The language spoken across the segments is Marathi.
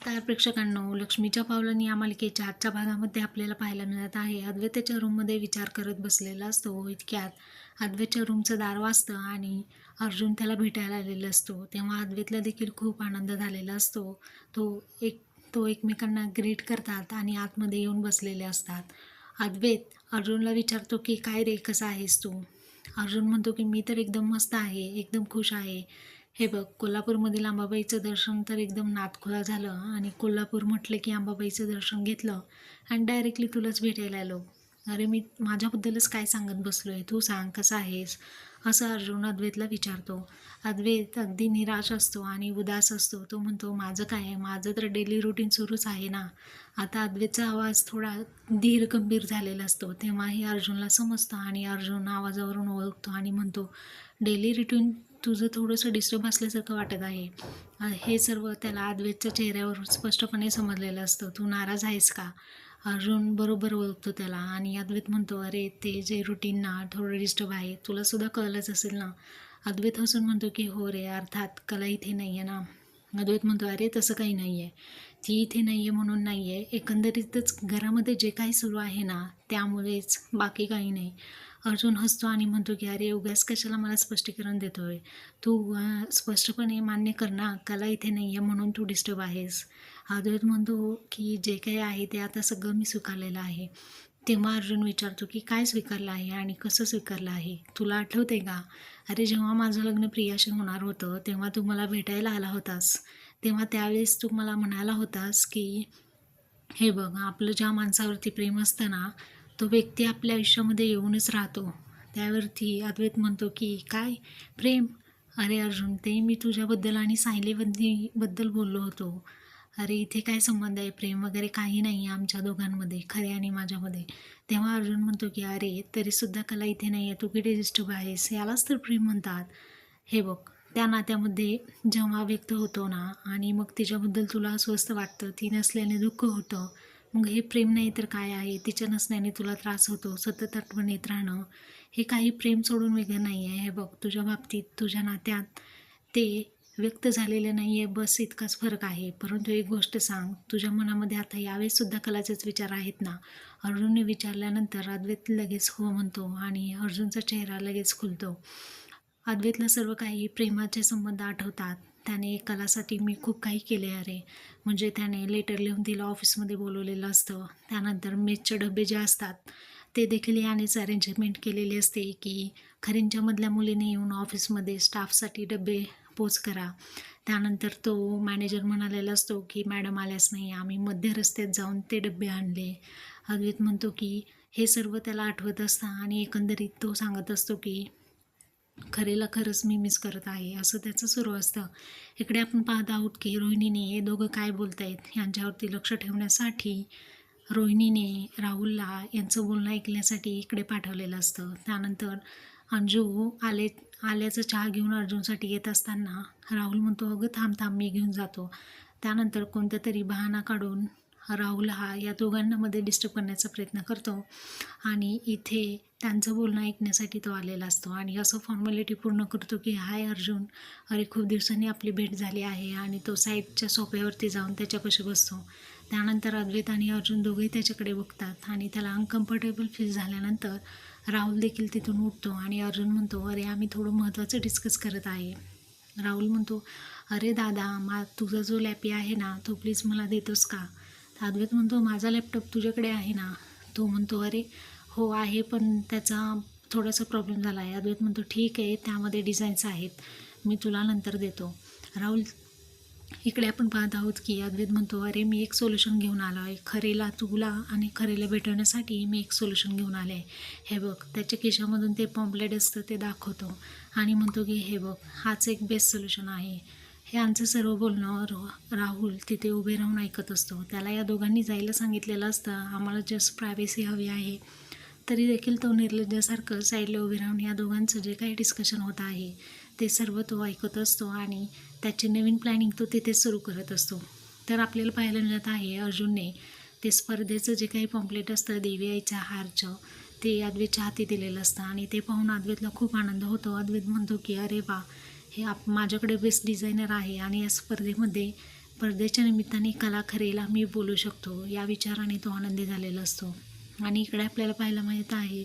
तर प्रेक्षकांनो लक्ष्मीच्या पावलांनी या मालिकेच्या आजच्या भागामध्ये आपल्याला पाहायला मिळत आहे. अद्वैताच्या रूममध्ये विचार करत बसलेला असतो इतक्यात अद्वैतच्या रूमचं दार वाजतं आणि अर्जुन त्याला भेटायला आलेला असतो. तेव्हा अद्वैतला देखील खूप आनंद झालेला असतो. तो एक तो एकमेकांना ग्रीट करतात आणि आतमध्ये येऊन बसलेले असतात. अद्वैत अर्जुनला विचारतो की काय रे कसा आहेस तू? अर्जुन म्हणतो की मी तर एकदम मस्त आहे एकदम खुश आहे. हे बघ कोल्हापूरमधील अंबाबाईचं दर्शन तर एकदम नातखुळा झालं आणि कोल्हापूर म्हटलं की अंबाबाईचं दर्शन घेतलं आणि डायरेक्टली तुलाच भेटायला आलो. अरे मी माझ्याबद्दलच काय सांगत बसलो आहे तू सांग कसं आहेस? असं अर्जुन अद्वैतला विचारतो. अद्वैत अगदी निराश असतो आणि उदास असतो. तो म्हणतो माझं काय आहे? माझं तर डेली रुटीन सुरूच आहे ना. आता अद्वैतचा आवाज थोडा धीर गंभीर झालेला असतो. तेव्हाही अर्जुनला समजतं आणि अर्जुन आवाजावरून ओळखतो आणि म्हणतो डेली रुटीन तुझं थोडंसं डिस्टर्ब असल्यासारखं वाटत आहे. हे सर्व त्याला अद्वैतच्या चेहऱ्यावर स्पष्टपणे समजलेलं असतं. तू नाराज आहेस का? अर्जुन बरोबर ओळखतो त्याला आणि अद्वैत म्हणतो अरे ते जे रुटीन ना थोडं डिस्टर्ब आहे. तुलासुद्धा कळलंच असेल ना? अद्वैत हसून म्हणतो की हो रे अर्थात कला इथे नाही आहे ना. अद्वैत म्हणतो अरे तसं काही नाही आहे ती इथे नाही आहे म्हणून नाही आहे एकंदरीतच घरामध्ये जे काही सुरू आहे ना त्यामुळेच बाकी काही नाही. अर्जुन हसतो आणि म्हणतो की अरे उगाच कशाला मला स्पष्टीकरण देतोय? तू स्पष्टपणे मान्य कर ना कला इथे नाही आहे म्हणून तू डिस्टर्ब आहेस. अद्वैत म्हणतो की जे काही आहे ते आता सगळं मी स्वीकारलेलं आहे. तेव्हा अर्जुन विचारतो की काय स्वीकारलं आहे आणि कसं स्वीकारलं आहे? तुला आठवते का? अरे जेव्हा माझं लग्न प्रियाशी होणार होतं तेव्हा तू मला भेटायला आला होतास. तेव्हा त्यावेळेस तू मला म्हणाला होतास की हे बघ आपलं ज्या माणसावरती प्रेम असतं ना तो व्यक्ती आपल्या आयुष्यामध्ये येऊनच राहतो. त्यावरती अद्वैत म्हणतो की काय प्रेम? अरे अर्जुन ते मी तुझ्याबद्दल आणि सायलीबद्दल बद्दल बोललो होतो. अरे इथे काय संबंध आहे? प्रेम वगैरे काही नाही आहे आमच्या दोघांमध्ये खरे आणि माझ्यामध्ये. तेव्हा अर्जुन म्हणतो की अरे तरीसुद्धा कला इथे नाही आहे तू किती डिस्टर्ब आहेस? यालाच तर प्रेम म्हणतात. हे बघ त्या नात्यामध्ये जेव्हा व्यक्त होतो ना आणि मग तिच्याबद्दल तुला अस्वस्थ वाटतं ती नसल्याने दुःख होतं मग हे प्रेम नाही तर काय आहे? तिच्या नसण्याने तुला त्रास होतो सतत आठवण येत राहणं हे काही प्रेम सोडून वेगळं नाही आहे. हे बघ तुझ्या बाबतीत तुझ्या नात्यात ते व्यक्त झालेलं नाही आहे. बस इतकाच फरक आहे. परंतु एक गोष्ट सांग तुझ्या मनामध्ये आता यावेळेससुद्धा कलाचेच विचार आहेत ना? अर्जुनने विचारल्यानंतर अद्वैत लगेच हो म्हणतो आणि अर्जुनचा चेहरा लगेच खुलतो. अद्वैतला सर्व काही प्रेमाचे संबंध आठवतात. त्याने कलासाठी मी खूप काही केले अरे. म्हणजे त्याने लेटर लिहून तिला ऑफिसमध्ये बोलवलेलं असतं. त्यानंतर मेसचे डबे जे असतात ते देखील यानेच अरेंजमेंट केलेली असते की खरींच्यामधल्या मुलीने येऊन ऑफिसमध्ये स्टाफसाठी डबे पोच करा. त्यानंतर तो मॅनेजर म्हणालेला असतो की मॅडम आल्याच नाही आम्ही मध्य रस्त्यात जाऊन ते डबे आणले. अद्वैत म्हणतो की हे सर्व त्याला आठवत असतं आणि एकंदरीत तो सांगत असतो की खरेला खरंच मी मिस करत आहे. असं त्याचं सुरू असतं. इकडे आपण पाहत आहोत की रोहिणीने हे दोघं काय बोलत आहेत यांच्यावरती लक्ष ठेवण्यासाठी रोहिणीने राहुलला यांचं बोलणं ऐकण्यासाठी इकडे पाठवलेलं असतं. त्यानंतर अंजू आले आल्याचं चहा घेऊन अर्जुनसाठी येत असताना राहुल म्हणतो अगं थांब थांब मी घेऊन जातो. त्यानंतर कोणत्या तरी बहाणा काढून राहुल हा या दोघांनामध्ये डिस्टर्ब करण्याचा प्रयत्न करतो. आणि इथे त्यांचं बोलणं ऐकण्यासाठी तो आलेला असतो. आणि असं फॉर्मॅलिटी पूर्ण करतो की हाय अर्जुन अरे खूप दिवसांनी आपली भेट झाली आहे आणि तो साईडच्या सोप्यावरती जाऊन त्याच्यापाशी बसतो. त्यानंतर अद्वैत आणि अर्जुन दोघेही त्याच्याकडे बघतात आणि त्याला अनकम्फर्टेबल फील झाल्यानंतर राहुल देखील तिथून उठतो आणि अर्जुन म्हणतो अरे आम्ही थोडं महत्त्वाचं डिस्कस करत आहे. राहुल म्हणतो अरे दादा मा तुझा जो लॅपी आहे ना तो प्लीज मला देतोस का? तर अद्वैत म्हणतो माझा लॅपटॉप तुझ्याकडे आहे ना? तो म्हणतो अरे हो आहे पण त्याचा थोडासा प्रॉब्लेम झाला आहे. अद्वैत म्हणतो ठीक आहे त्यामध्ये डिझाईन्स आहेत. मी तुला नंतर देतो. राहुल इकडे आपण पाहत आहोत की अद्वैत म्हणतो अरे मी एक सोल्युशन घेऊन आलो आहे. खरेला तुला आणि खरेला भेटवण्यासाठी मी एक सोल्युशन घेऊन आले आहे. हे बघ त्याच्या केशामधून ते पॉम्पलेट असतं ते दाखवतो. आणि म्हणतो की हे बघ हाच एक बेस्ट सोल्युशन आहे. हे आमचं सर्व बोलणं राहुल तिथे उभे राहून ऐकत असतो. त्याला या दोघांनी जायला सांगितलेलं असतं. आम्हाला जस्ट प्रायव्हेसी हवी आहे. तरी देखील तो निर्लज्जासारखं साईडला उभे राहून या दोघांचं जे काही डिस्कशन होत आहे ते सर्व तो ऐकत असतो आणि त्याची नवीन प्लॅनिंग तो तिथेच सुरू करत असतो. तर आपल्याला पाहायला मिळत आहे अर्जुनने ते स्पर्धेचं जे काही पॉम्पलेट असतं देवी आईच्या हारचं ते अद्वैतच्या हाती दिलेलं असतं. आणि ते पाहून अद्वैतला खूप आनंद होतो. अद्वैत म्हणतो की अरे वा हे आप माझ्याकडे बेस्ट डिझायनर आहे आणि या स्पर्धेमध्ये स्पर्धेच्या निमित्ताने कला खरेला मी बोलू शकतो. या विचाराने तो आनंदी झालेला असतो. आणि इकडे आपल्याला पाहायला माहीत आहे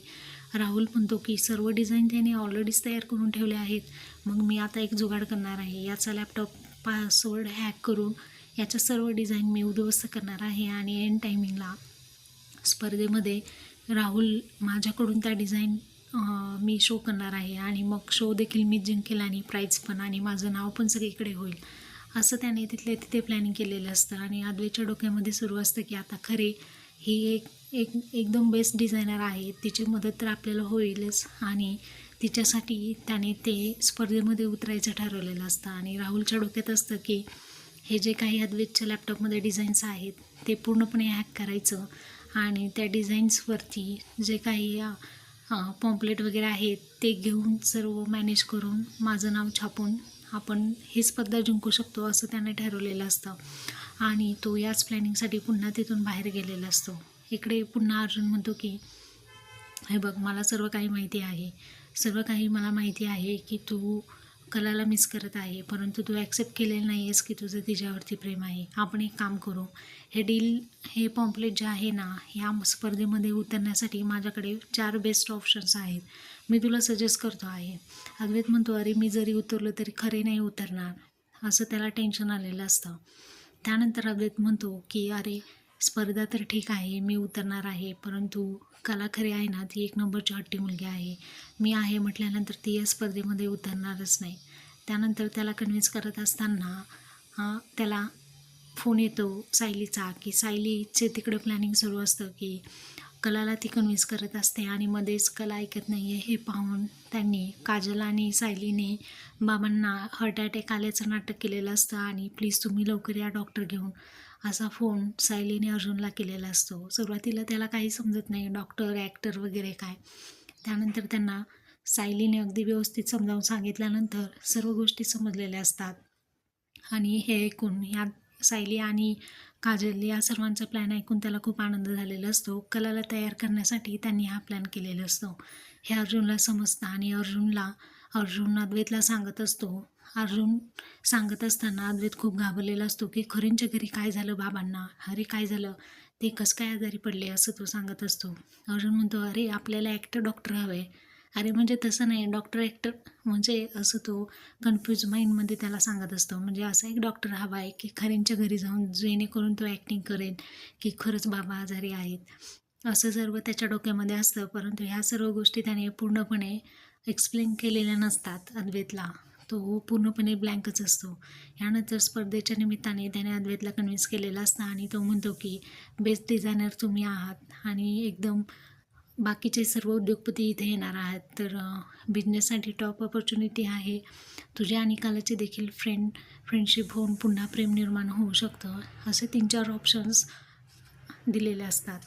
राहुल म्हणतो की सर्व डिझाईन त्याने ऑलरेडीच तयार करून ठेवले आहेत. मग मी आता एक जुगाड करणार आहे. याचा लॅपटॉप पासवर्ड हॅक करून याच्या सर्व डिझाईन मी उद्ध्वस्त करणार आहे आणि एंड टायमिंगला स्पर्धेमध्ये राहुल माझ्याकडून त्या डिझाईन मी शो करणार आहे आणि मग शो देखील मी जिंकेल आणि प्राईज पण आणि माझं नाव पण सगळीकडे होईल. असं त्याने तिथले तिथे प्लॅनिंग केलेलं असतं आणि आदवेच्या डोक्यामध्ये सुरू असतं की आता खरे ही एक एक एकदम बेस्ट डिझायनर आहे. तिची मदत तर आपल्याला होईलच आणि तिच्यासाठी त्याने ते स्पर्धेमध्ये उतरायचं ठरवलेलं असतं आणि राहुलच्या डोक्यात असतं की हे जे काही अद्वेतच्या लॅपटॉपमध्ये डिझाईन्स आहेत ते पूर्णपणे हॅक करायचं आणि त्या डिझाईन्सवरती जे काही पॉम्पलेट वगैरे आहेत ते घेऊन सर्व मॅनेज करून माझं नाव छापून आपण हे स्पर्धा जिंकू शकतो असं त्याने ठरवलेलं असतं. आणि तो याच प्लॅनिंगसाठी पुन्हा तिथून बाहेर गेलेला असतो. इकडे पुन्हा अर्जुन म्हणतो की हे बघ मला सर्व काही माहिती आहे. सर्व काही मला माहिती आहे की तू कलाला मिस करत आहे परंतु तू ॲक्सेप्ट केलेलं नाही आहेस की तुझं तिच्यावरती प्रेम आहे. आपण एक काम करू हे डील हे पॉम्पलेट जे आहे ना ह्या स्पर्धेमध्ये उतरण्यासाठी माझ्याकडे चार बेस्ट ऑप्शन्स आहेत. मी तुला सजेस्ट करतो आहे. अद्वैत म्हणतो अरे मी जरी उतरलो तरी खरे नाही उतरणार. असं त्याला टेन्शन आलेलं असतं. त्यानंतर अद्वैत म्हणतो की अरे स्पर्धा तर ठीक आहे मी उतरणार आहे परंतु कला खरी आहे ना ती एक नंबरची हट्टी मुलगी आहे. मी आहे म्हटल्यानंतर ती या स्पर्धेमध्ये उतरणारच नाही. त्यानंतर त्याला कन्व्हिन्स करत असताना त्याला फोन येतो सायलीचा की सायलीचे तिकडं प्लॅनिंग सुरू असतं की कलाला ती कन्व्हिन्स करत असते आणि मध्येच कला ऐकत नाही आहे हे पाहून त्यांनी काजल आणि सायलीने बाबांना हार्ट अटॅक आल्याचं नाटक केलेलं असतं आणि प्लीज तुम्ही लवकर या डॉक्टर घेऊन. असा फोन सायलीने अर्जुनला केलेला असतो. सुरुवातीला त्याला काही समजत नाही डॉक्टर ॲक्टर वगैरे काय. त्यानंतर त्यांना सायलीने अगदी व्यवस्थित समजावून सांगितल्यानंतर सर्व गोष्टी समजलेल्या असतात. आणि हे ऐकून ह्या सायली आणि काजल या सर्वांचा प्लॅन ऐकून त्याला खूप आनंद झालेला असतो. कलाला तयार करण्यासाठी त्यांनी हा प्लॅन केलेला असतो. हे अर्जुनला समजतं आणि अर्जुनला अर्जुन अद्वैतला सांगत असतो. अर्जुन सांगत असताना अद्वैत खूप घाबरलेला असतो की खरींच्या घरी काय झालं बाबांना? अरे काय झालं? ते कसं काय आजारी पडले? असं तो सांगत असतो. अर्जुन म्हणतो अरे आपल्याला ॲक्टर डॉक्टर हवे. अरे म्हणजे तसं नाही. डॉक्टर ॲक्टर म्हणजे असं तो कन्फ्यूज माइंडमध्ये त्याला सांगत असतो. म्हणजे असा एक डॉक्टर हवा आहे की खऱ्यांच्या घरी जाऊन जेणेकरून तो ॲक्टिंग करेल की खरंच बाबा आजारी आहेत. असं सर्व त्याच्या डोक्यामध्ये असतं. परंतु ह्या सर्व गोष्टी त्याने पूर्णपणे एक्सप्लेन केलेल्या नसतात अद्वैतला तो पूर्णपणे ब्लँकच असतो. यानंतर स्पर्धेच्या निमित्ताने त्याने अद्वैतला कन्व्हिन्स केलेला असतं आणि तो म्हणतो की बेस्ट डिझायनर तुम्ही आहात आणि एकदम बाकीचे सर्व उद्योगपती इथे येणार आहेत. तर बिझनेससाठी टॉप ऑपॉर्च्युनिटी आहे. तुझ्या आणि कालाचे देखील फ्रेंड फ्रेंडशिप होऊन पुन्हा प्रेम निर्माण होऊ शकतं. असे तीन चार ऑप्शन्स दिलेले असतात.